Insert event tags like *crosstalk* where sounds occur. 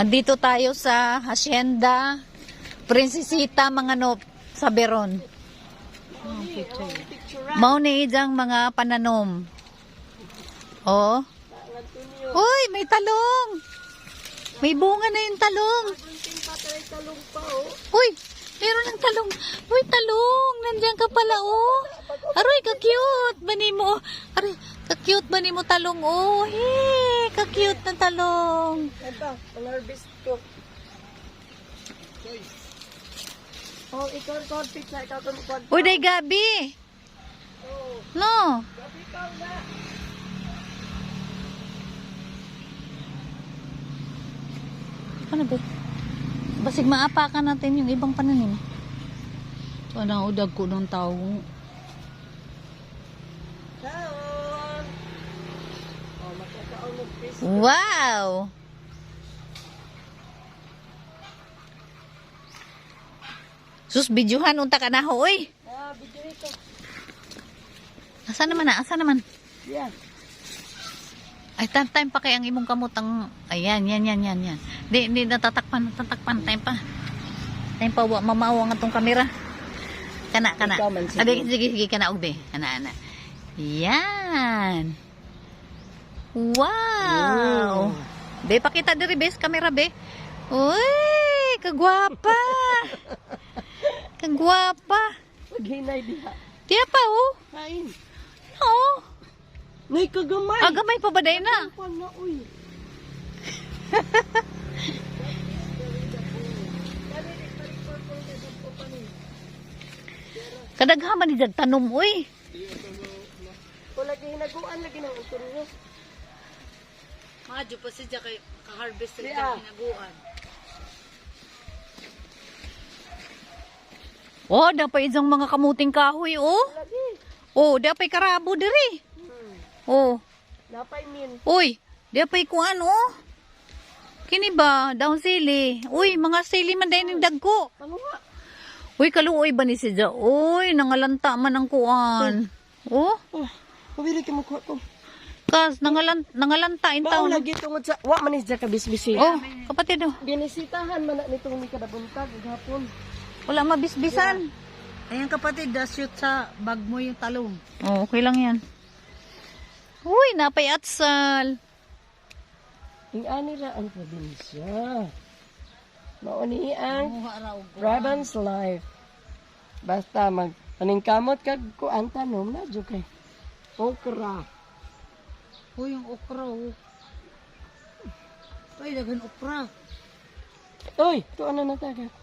Andito tayo sa Hacienda Princesita Manganop sa Beron. Mao ni ijang mga pananom. Oh. Uy, may talong. May bunga na yung talong. Uy, meron ng talong. Uy, talong. Nandiyan ka pala, oh. Aroy, ka-cute. Bani mo. Aroy, ka-cute ba ni mo talong, oh. Hey, ka-cute na talong. Ito, pang-harvest ko. Oh, ikaw ang cornflake na ikaw ang cornflake. Uy, day gabi. No. Ano ba? Basig maapakan natin yung ibang pananim. Ano udag ko ng tao. Down! Oh, magkakaon ng fish. Wow! Sus, bidyuhan unta ka na ho, oy. Ah, video ito. Asa naman na? Asa naman? Yan. Ay, time, time pa kay ang imong kamutang... Ayan, yan, yan, yan, yan. Di, di, natatakpan, natatakpan. Time pa. Time pa, wa, mamawa nga tong kamera. Kana, kana. Ikaw man, sige. Adi, sige, sige, kana, ugbe. Kana, ana. Yan. Wow. Be, pakita diri, bes, kamera, be. Uy, kagwapa. kagwapa. Maghinay diha. Tiya pa, oh. Kain. Oo. Nay, kagamay. Agamay pa ba day na? Pan na, uy. *laughs* Kadaghaman ni Jad tanom, uy. Kung lagi hinaguan, lagi ng utol nyo. Madyo pa siya kay ka-harvest rin siya hinaguan. Oh, dapat isang mga kamuting kahoy, oh. Lagi. Oh, dapat karabo diri. Hmm. Oh. Napay min. Uy, dapat kuan, oh. Kini ba? Daon sili. Uy, mga sili man dahil yung dagko. Uy, kaluoy ba ni siya? Uy, nangalanta man ang kuan. Oh, Oh, mabili ka makuha ko. Kas, nangalan, nangalanta in Bao taon. lagi tungod sa... Wa man isda ka bisbisi. Oh, kapatid, oh. Binisitahan man na nitong ni kadabuntag gahapon. Wala mabisbisan. Ayan kapatid, da shoot sa bag mo yung talong. Oh, okay lang yan. Uy, napay atsal. Ing ani ra ang probinsya. Mao ni ang raw. Raven's life. Basta mag paningkamot kag kuan tanom na jud kay. Okra. O yung okra. Oh. Ay, daghan okra. Oy, tuan na nataga.